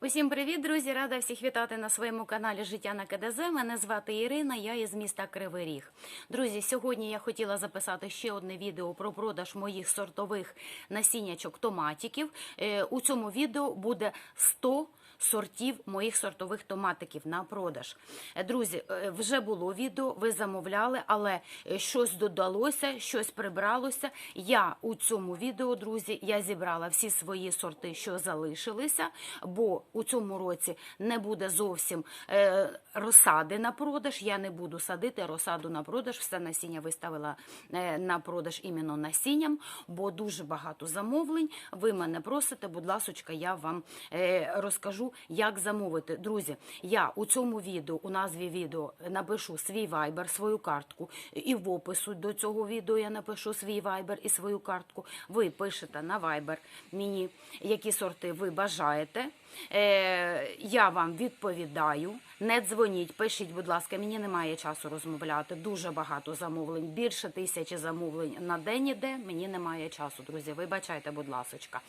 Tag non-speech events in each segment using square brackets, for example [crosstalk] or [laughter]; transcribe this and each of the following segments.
Усім привіт, друзі! Рада всіх вітати на своєму каналі Життя на КДЗ. Мене звати Ірина, я із міста Кривий Ріг. Друзі, сьогодні я хотіла записати ще одне відео про продаж моїх сортових насіннячок томатиків. Е, У цьому відео буде 100 сортів моїх сортових томатиків на продаж. Е, Друзі, е, вже було відео, ви замовляли, але е, щось додалося, щось прибралося. Я у цьому відео, друзі, я зібрала всі свої сорти, що залишилися, бо у цьому році не буде зовсім розсади на продаж. Я не буду садити розсаду на продаж. Все насіння виставила на продаж іменно насінням, бо дуже багато замовлень. Ви мене просите, будь ласочка, я вам е, як замовити. Друзі, я у цьому відео, у назві відео напишу свій вайбер, свою картку, і в опису до цього відео я напишу свій вайбер і свою картку. Ви пишете на вайбер мені, які сорти ви бажаєте. Е, я вам відповідаю. Не дзвоніть, пишіть, будь ласка, мені немає часу розмовляти. Дуже багато замовлень, більше тисячі замовлень на день іде. Мені немає часу, друзі. Вибачайте, будь ласочка.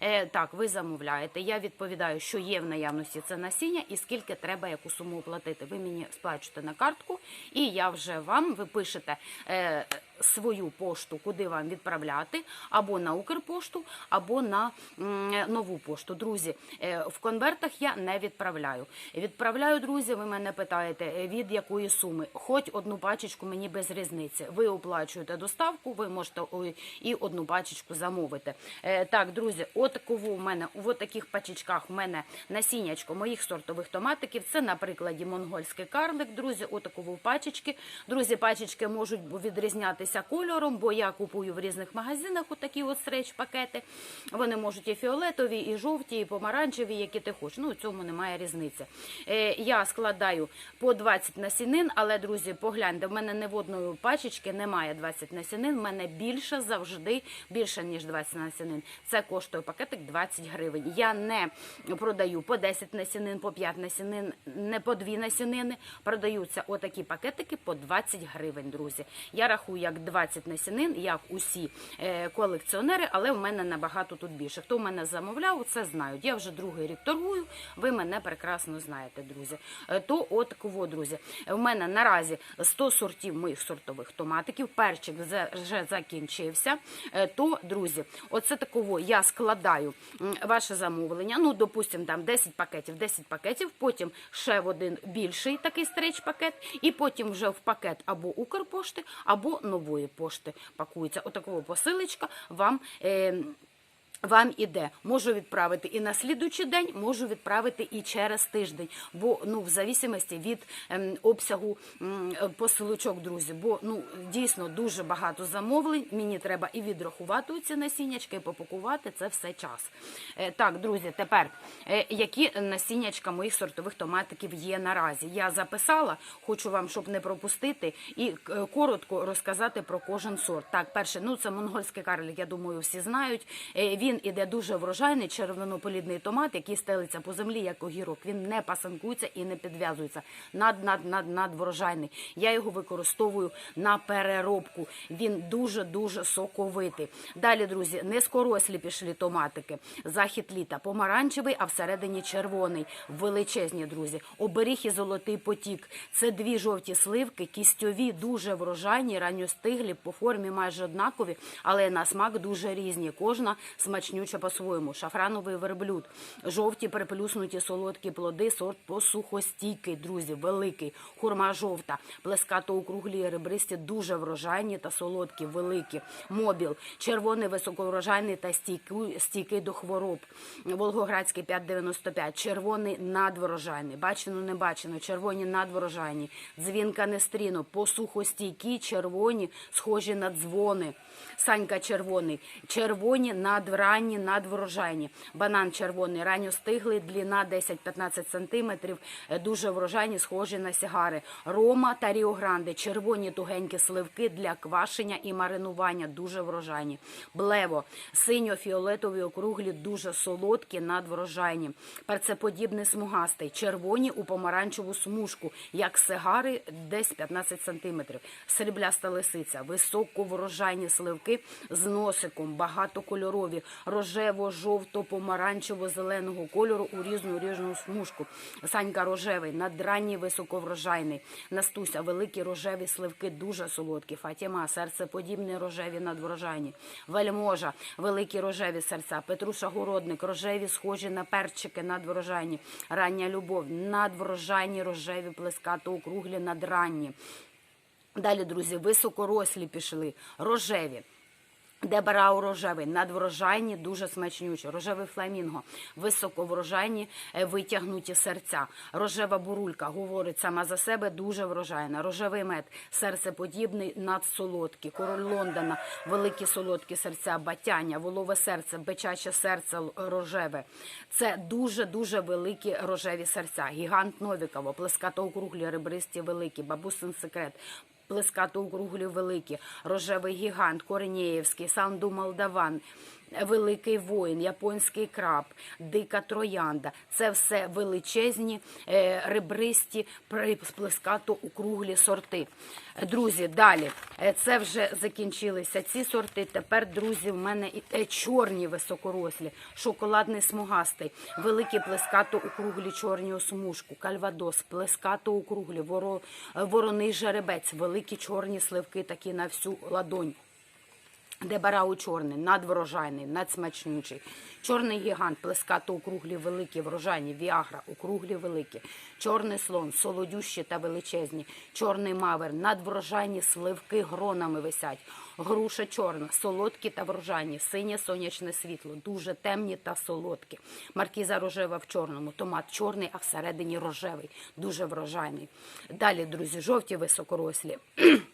Е, так, ви замовляєте. Я відповідаю, що є в наявності це насіння і скільки треба яку суму оплатити. Ви мені сплачуєте на картку, і я вже вам ви пишете. Е, Свою пошту, куди вам відправляти, або на Укрпошту, або на нову пошту. Друзі, е, в конвертах я не відправляю. Відправляю, друзі, ви мене питаєте, е, від якої суми. Хоч одну пачечку мені без різниці. Ви оплачуєте доставку, ви можете і одну пачечку замовити. Е, Так, друзі, отакову в мене в таких пачечках в мене насіннячко моїх сортових томатиків. Це, на прикладі, монгольський карлик. Друзі, отакову пачечки. Друзі, пачечки можуть відрізнятися кольором, бо я купую в різних магазинах отакі от стрейч-пакети. Вони можуть і фіолетові, і жовті, і помаранчеві, які ти хочеш. Ну, у цьому немає різниці. Е, я складаю по 20 насінин, але, друзі, погляньте, в мене не в одної пачечки немає 20 насінин, в мене більше завжди, більше, ніж 20 насінин. Це коштує пакетик 20 гривень. Я не продаю по 10 насінин, по 5 насінин, не по 2 насінини. Продаються отакі пакетики по 20 гривень, друзі. Я рахую як 20 насінин, як усі е, колекціонери, але в мене набагато тут більше. Хто в мене замовляв, це знають. Я вже другий рік торгую, ви мене прекрасно знаєте, друзі. Е, То от кого, друзі. В мене наразі 100 сортів моїх сортових томатиків. Перчик вже- закінчився. Е, То, друзі, оце такого я складаю ваше замовлення. Ну, допустимо, там 10 пакетів, 10 пакетів, потім ще в один більший такий стрейч-пакет, і потім вже в пакет або Укрпошти, або нової пошти пакується. Отакого посилочка вам. Е, вам іде, можу відправити і на слідуючий день, можу відправити і через тиждень, бо ну в зависимості від ем, обсягу м, е, посилочок, друзі. Бо ну дійсно дуже багато замовлень. Мені треба і відрахувати ці насіннячки, і попакувати це все час. Е, так, друзі, тепер е, які насіннячка моїх сортових томатиків є наразі? Я записала, хочу вам, щоб не пропустити, і е, коротко розказати про кожен сорт. Так, перше, ну це монгольський карлик, я думаю, всі знають. Е, Він іде дуже врожайний, червонополідний томат, який стелиться по землі, як огірок. Він не пасанкується і не підв'язується. Над, над, над, надврожайний. Я його використовую на переробку. Він дуже-дуже соковитий. Далі, друзі, низкорослі пішли томатики. Захід літа помаранчевий, а всередині червоний. Величезні, друзі. Оберіг і золотий потік. Це дві жовті сливки, кістьові, дуже врожайні, ранньостиглі, по формі майже однакові, але на смак дуже різні. Кожна смачнюча по-своєму. Шафрановий верблюд, жовті приплюснуті солодкі плоди, сорт посухостійкий, друзі, великий, хурма жовта, плескато округлі, ребристі, дуже врожайні та солодкі, великі. Мобіл, червоний високоврожайний та стійкий, до хвороб. Волгоградський 5,95, червоний надврожайний, бачено, не бачено, червоні надврожайні, дзвінка нестріно, посухостійкі, червоні, схожі на дзвони. Санька червоний, червоні надранні, надврожайні. Банан червоний, ранньо стиглий, длина 10-15 сантиметрів, е, дуже врожайні, схожі на сігари. Рома та Ріогранде, червоні тугенькі сливки для квашення і маринування, дуже врожайні. Блево, синьо-фіолетові округлі, дуже солодкі, надврожайні. Перцеподібний смугастий, червоні у помаранчеву смужку, як сигари, десь 15 сантиметрів. Срібляста лисиця, високоврожайні сливки з носиком, багатокольорові, рожево-жовто-помаранчево-зеленого кольору у різну ріжну смужку. Санька рожевий, надранній високоврожайний. Настуся, великі рожеві сливки, дуже солодкі. Фатіма, серцеподібні рожеві надврожайні. Вельможа, великі рожеві серця. Петруша Городник, рожеві, схожі на перчики надврожайні. Рання любов, надврожайні, рожеві, плескато округлі, надранні. Далі, друзі, високорослі пішли, рожеві. Дебарау рожевий, надврожайні, дуже смачнючі. Рожевий фламінго, високоврожайні, е, витягнуті серця. Рожева бурулька говорить сама за себе, дуже врожайна. Рожевий мед, серцеподібний, надсолодкий. Король Лондона, великі солодкі серця, батяння, волове серце, бичаче серце рожеве. Це дуже-дуже великі рожеві серця. Гігант Новікова, плескато округлі, ребристі великі, бабусин секрет. Плескато округлі великі, рожевий гігант, Коренєєвський, Санду Молдаван, Великий воїн, японський краб, дика троянда. Це все величезні, е, ребристі, при- плескато округлі сорти. Друзі, далі е, це вже закінчилися ці сорти. Тепер, друзі, в мене е, чорні високорослі, шоколадний смугастий, великі плескато округлі чорні осмужку, кальвадос, плескато округлі, воро, вороний жеребець, великі чорні сливки такі на всю ладонь. Дебарау чорний, надврожайний, надсмачнючий. Чорний гігант, плескато округлі великі, врожайні, віагра, округлі великі. Чорний слон, солодющі та величезні. Чорний мавер, надврожайні сливки гронами висять. Груша чорна, солодкі та врожайні, синє сонячне світло, дуже темні та солодкі. Маркіза рожева в чорному, томат чорний, а всередині рожевий, дуже врожайний. Далі, друзі, жовті високорослі. [clears throat]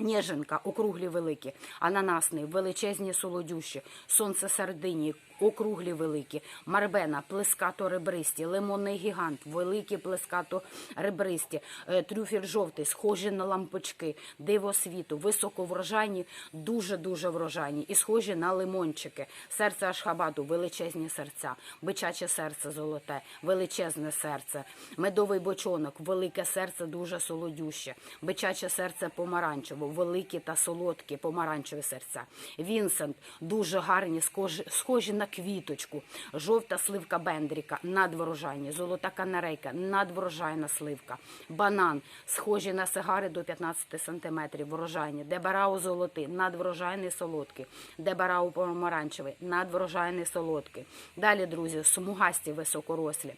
Ніженка, округлі великі, ананасний, величезні солодющі, сонце сардині, округлі великі, марбена, плескато ребристі, лимонний гігант, великі плескато ребристі, е, трюфель жовтий, схожі на лампочки, диво світу, високоврожайні, дуже-дуже врожайні. І схожі на лимончики. Серце Ашхабаду, величезні серця, бичаче серце золоте, величезне серце, медовий бочонок, велике серце, дуже солодюще, бичаче серце помаранчево, великі та солодкі помаранчеві серця. Вінсент, дуже гарні, схожі, схожі на квіточку, жовта сливка бендріка, надворожайні, золота канарейка, надворожайна сливка, банан, схожі на сигари до 15 сантиметрів, ворожайні, дебарау золотий, надврожайний солодкий, дебарау помаранчевий, надврожайний солодкий. Далі, друзі, смугасті високорослі.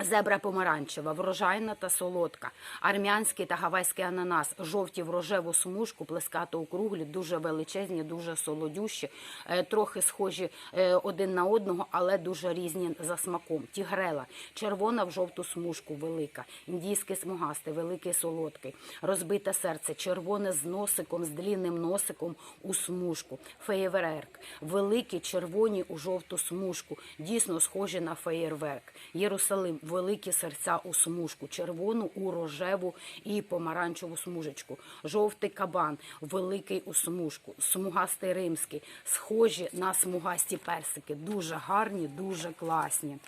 Зебра помаранчева, врожайна та солодка, армянський та гавайський ананас, жовті в рожеву смужку, плескато округлі, дуже величезні, дуже солодющі, е, трохи схожі е, один на одного, але дуже різні за смаком. Тігрела, червона в жовту смужку, велика, індійський смугастий, великий солодкий, розбите серце, червоне з носиком, з длінним носиком у смужку, феєверк, великі червоні у жовту смужку, дійсно схожі на феєрверк. Єрусалим, великі серця у смужку, червону у рожеву і помаранчеву смужечку. Жовтий кабан, великий у смужку, смугастий римський, схожі на смугасті персики. Дуже гарні, дуже класні.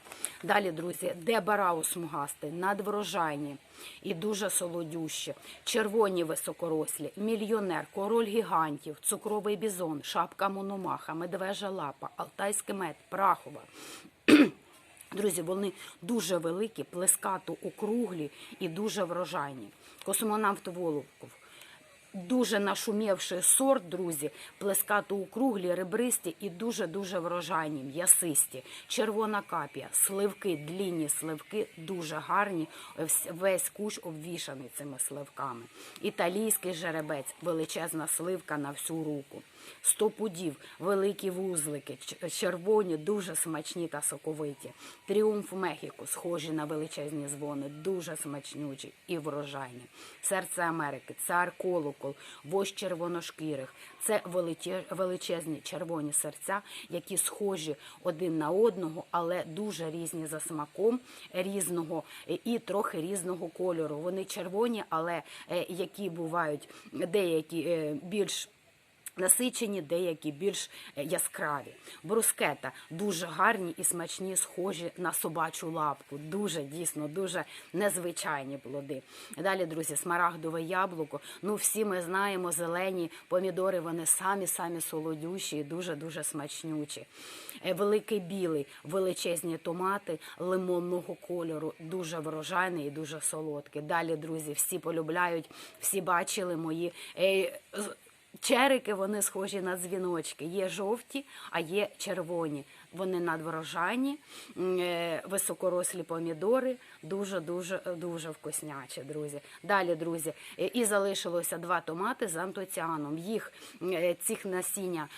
Далі, друзі, де барау смугастий, надврожайні і дуже солодющі. Червоні високорослі, мільйонер, король гігантів, цукровий бізон, шапка мономаха, медвежа лапа, алтайський мед, прахова. Друзі, вони дуже великі, плескато округлі і дуже врожайні. Космонавт Волоков. Дуже нашумівший сорт, друзі, плескато округлі, ребристі і дуже-дуже врожайні, м'ясисті. Червона капія, сливки, длінні сливки, дуже гарні. Весь кущ обвішаний цими сливками. Італійський жеребець, величезна сливка на всю руку. Сто пудів, великі вузлики, червоні, дуже смачні та соковиті. Тріумф Мехіко, схожі на величезні дзвони, дуже смачнючі і врожайні. Серце Америки, цар колокол, вождь червоношкірих. Це величезні червоні серця, які схожі один на одного, але дуже різні за смаком, різного е, і трохи різного кольору. Вони червоні, але е, які бувають деякі е, більш Насичені, деякі більш е, яскраві. Брускета дуже гарні і смачні, схожі на собачу лапку. Дуже дійсно, дуже незвичайні плоди. Далі, друзі, смарагдове яблуко. Ну, всі ми знаємо, зелені помідори, вони самі самі солодющі і дуже дуже смачнючі. Е, Великий білий, величезні томати лимонного кольору, дуже врожайний і дуже солодкий. Далі, друзі, всі полюбляють, всі бачили мої. Черики вони схожі на дзвіночки. Є жовті, а є червоні. Вони надврожайні, м, е, високорослі помідори, дуже дуже вкуснячі, друзі. Далі, друзі, е, і залишилося два томати з антоціаном. Їх е, цих насіння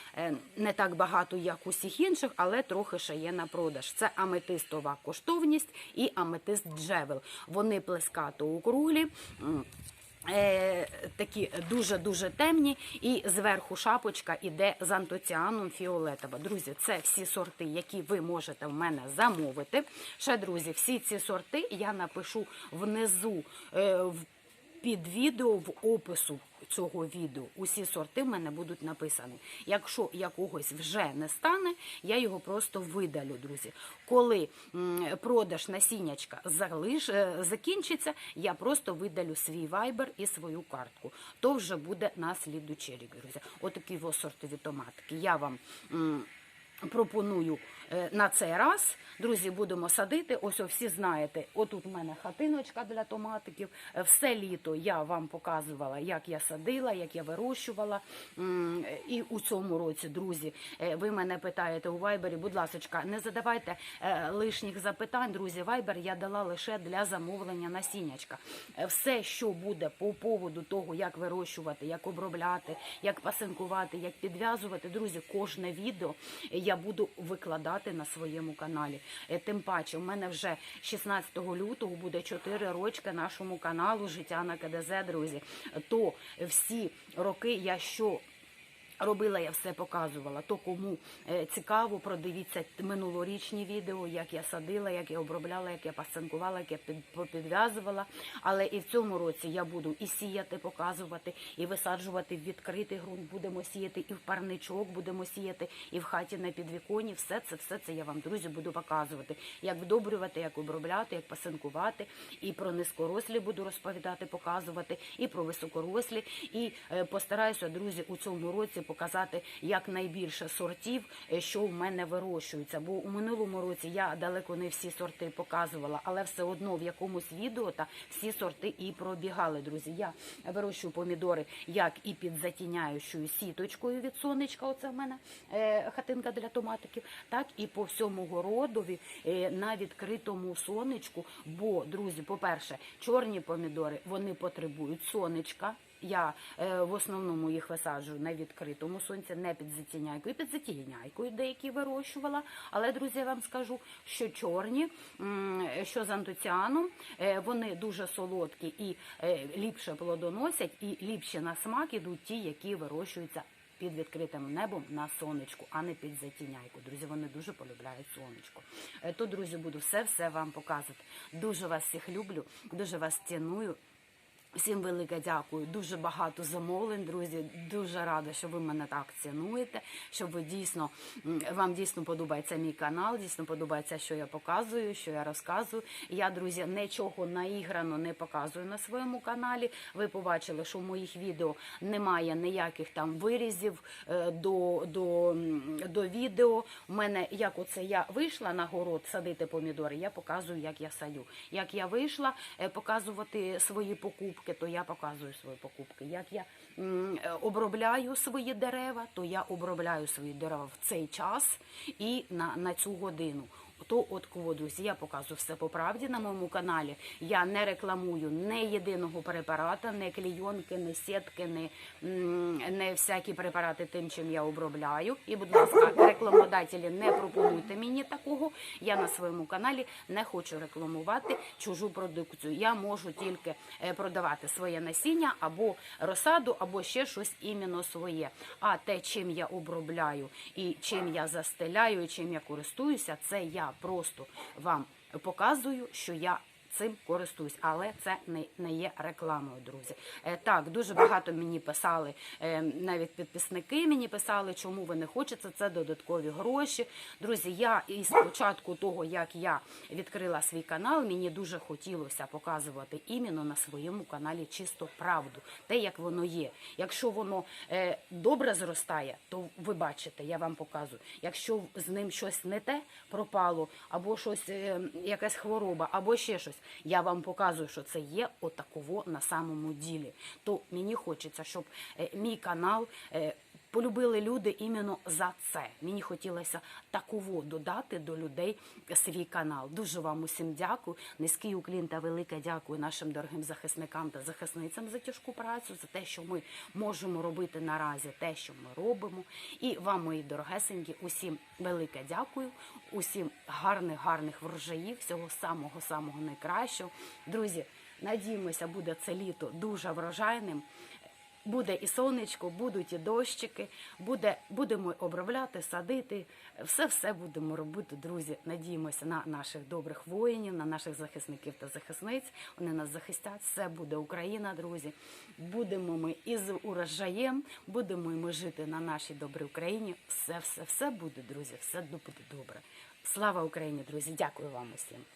не так багато, як усіх інших, але трохи ще є на продаж. Це аметистова коштовність і аметист джевел. Вони плескато округлі. Е, такі дуже-дуже темні, і зверху шапочка іде з антоціаном фіолетова. Друзі, це всі сорти, які ви можете в мене замовити. Ще, друзі, всі ці сорти я напишу внизу е, під відео в опису цього відео. Усі сорти в мене будуть написані. Якщо якогось вже не стане, я його просто видалю, друзі. Коли продаж насіннячка залиш, е, закінчиться, я просто видалю свій вайбер і свою картку. То вже буде на слідучий рік, друзі. Отакі сортові томатики. Я вам. Пропоную на цей раз, друзі, будемо садити. Ось всі знаєте, отут у мене хатиночка для томатиків. Е, Все літо я вам показувала, як я садила, як я вирощувала. І у цьому році, друзі, е, ви мене питаєте у Вайбері, будь ласка, не задавайте е, лишніх запитань. Друзі, Вайбер я дала лише для замовлення насіннячка. Е, Все, що буде по поводу того, як вирощувати, як обробляти, як пасинкувати, як підв'язувати, друзі, кожне відео я буду викладати на своєму каналі. Е, Тим паче, у мене вже 16 лютого буде 4 рочки нашому каналу Життя на КДЗ, друзі. То всі роки я що. Робила я все показувала. То кому е, цікаво, продивіться минулорічні відео, як я садила, як я обробляла, як я пасцинкувала, як я під- попідв'язувала. Але і в цьому році я буду і сіяти, показувати, і висаджувати в відкритий ґрунт. Будемо сіяти і в парничок, будемо сіяти і в хаті на підвіконі. Все це, все це я вам, друзі, буду показувати. Як вдобрювати, як обробляти, як пасинкувати. І про низькорослі буду розповідати, показувати, і про високорослі. І е, постараюся, друзі, у цьому році показати якнайбільше сортів, е, що в мене вирощуються. Бо у минулому році я далеко не всі сорти показувала, але все одно в якомусь відео та всі сорти і пробігали. Друзі, я вирощую помідори як і під затіняючою сіточкою від сонечка. Оце в мене е, хатинка для томатиків, так і по всьому городові е, на відкритому сонечку. Бо, друзі, по-перше, чорні помідори вони потребують сонечка. Я е, в основному їх висаджую на відкритому сонці, не під затіняйкою, під затіняйкою деякі вирощувала. Але, друзі, я вам скажу, що чорні, що з антоціаном, е, вони дуже солодкі і е, ліпше плодоносять, і ліпше на смак ідуть ті, які вирощуються під відкритим небом на сонечку, а не під затіняйку. Друзі, вони дуже полюбляють сонечко. То, друзі, буду все-все вам показувати. Дуже вас всіх люблю, дуже вас ціную. Всім велике дякую. Дуже багато замовлень, друзі. Дуже рада, що ви мене так цінуєте. Що ви дійсно вам дійсно подобається мій канал, дійсно подобається, що я показую, що я розказую. Я, друзі, нічого наіграно не показую на своєму каналі. Ви побачили, що в моїх відео немає ніяких там вирізів е, до, до, до відео. У мене як оце я вийшла на город садити помідори, я показую, як я садю. Як я вийшла е, показувати свої покупки, то я показую свої покупки. Як я е, обробляю свої дерева, то я обробляю свої дерева в цей час і на, на цю годину. То от кого, друзі, я показую все по правді на моєму каналі. Я не рекламую не єдиного препарата, не клійонки, не сітки, не, не всякі препарати тим, чим я обробляю. І, будь ласка, рекламодателі, не пропонуйте мені такого. Я на своєму каналі не хочу рекламувати чужу продукцію. Я можу тільки е, продавати своє насіння або розсаду, або ще щось іменно своє. А те, чим я обробляю і чим я застеляю, і чим я користуюся, це я просто вам показую, що я цим користуюсь, але це не, не є рекламою, друзі. Е, так, дуже багато мені писали, е, навіть підписники мені писали, чому ви не хочете, це додаткові гроші. Друзі, я із початку того, як я відкрила свій канал, мені дуже хотілося показувати іменно на своєму каналі чисто правду, те, як воно є. Якщо воно е, добре зростає, то ви бачите, я вам показую. Якщо з ним щось не те пропало, або щось, якась хвороба, або ще щось, я вам показую, що це є отаково на самому ділі. То мені хочеться, щоб е, мій канал. Полюбили люди іменно за це. Мені хотілося таково додати до людей свій канал. Дуже вам усім дякую. Низький уклін та велике дякую нашим дорогим захисникам та захисницям за тяжку працю, за те, що ми можемо робити наразі, те, що ми робимо. І вам, мої дорогесенькі, усім велике дякую, усім гарних, гарних врожаїв, всього самого самого найкращого. Друзі, надіємося, буде це літо дуже врожайним. Буде і сонечко, будуть і дощики, буде, будемо обробляти, садити. Все все будемо робити, друзі. Надіємося на наших добрих воїнів, на наших захисників та захисниць. Вони нас захистять. Все буде Україна, друзі. Будемо ми із урожаєм, будемо ми жити на нашій добрій Україні. Все, все, все буде, друзі. Все буде добре. Слава Україні, друзі! Дякую вам усім.